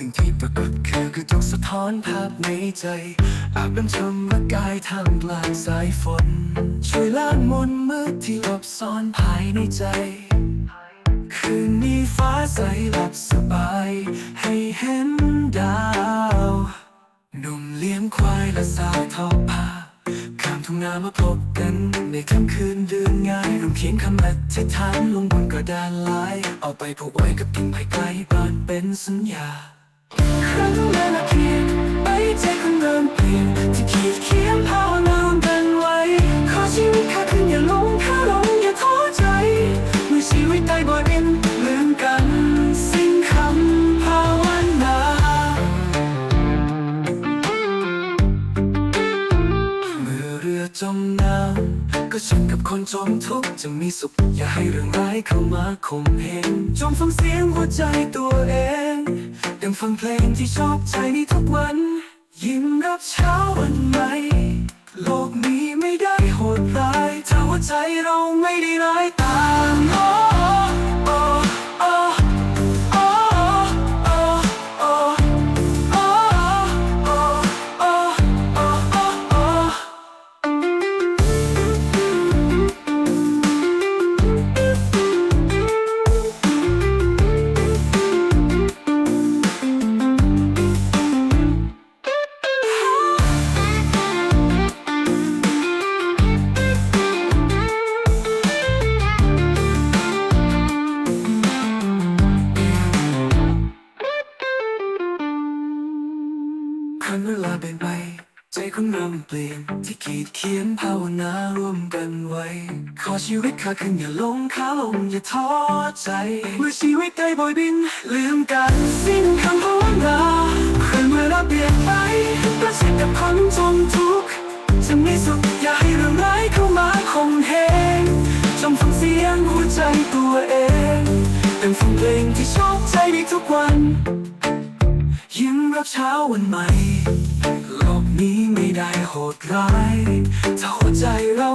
สิ่งที่ปรากฏคือกระจกสะท้อนภาพในใจ อาบน้ำชมร่างกายทางกลางสายฝน ช่วยล้างมนต์มืดที่หลบซ่อนภายในใจ คืนนี้ฟ้าใสหลับสบาย ให้เห็นดาวหนุ่มเลี้ยงควายและสาวทอผ้าข้ามทุ่งนามาพบกัน ในค่ำคืนเดือนง่ายร่วมเขียนคำอธิษฐานลงบนกระดานลาย เอาไปผูกไว้กับกิ่งไม้ไกลบ้านเป็นสัญญา ครั้งเวลาเพียงไปใจคนเริ่มเปลี่ยนที่ขีดเขียนภาวนากันไว้ ขอชีวิตข้าขึ้นอย่าลงข้าลงอย่าท้อใจ เมื่อชีวิตได้บ่อยบินลืมกัน สิ้นคำภาวนาเมื่อเรือจมน้ำก็เช่นกับคนจมทุกข์จะมีสุข อย่าให้เรื่องร้ายเข้ามาข่มเหงจงฟังเสียงหัวใจตัวเอง ฟังเพลงที่ชอบใจในทุกวัน ยิ้มรับเช้าวันใหม่ โลกนี้ไม่ได้โหดร้ายถ้าหัวใจเราไม่ได้ร้าย ครั้นเวลาเป็นไปใจคนเริ่มเปลี่ยนที่ขีดเขียนภาวนาร่วมกันไว้ ขอชีวิตข้าขึ้นอย่าลงขาลงอย่าท้อใจ เมื่อชีวิตได้บอยบิน ลืมกันสิ้นคำภาวนาครั้นเวลาเปลี่ยนไปก็เช่นกับคนจมทุกข์จะมีสุขอย่าให้เรื่องร้ายเข้ามาข่มเหงจงฟังเสียงหัวใจตัวเอง เป็นฟังเพลงที่ชอบใจในทุกวัน ช้าวันใหม่โลกนี้ไม่ได้โหดร้าย ถ้าหัวใจเรา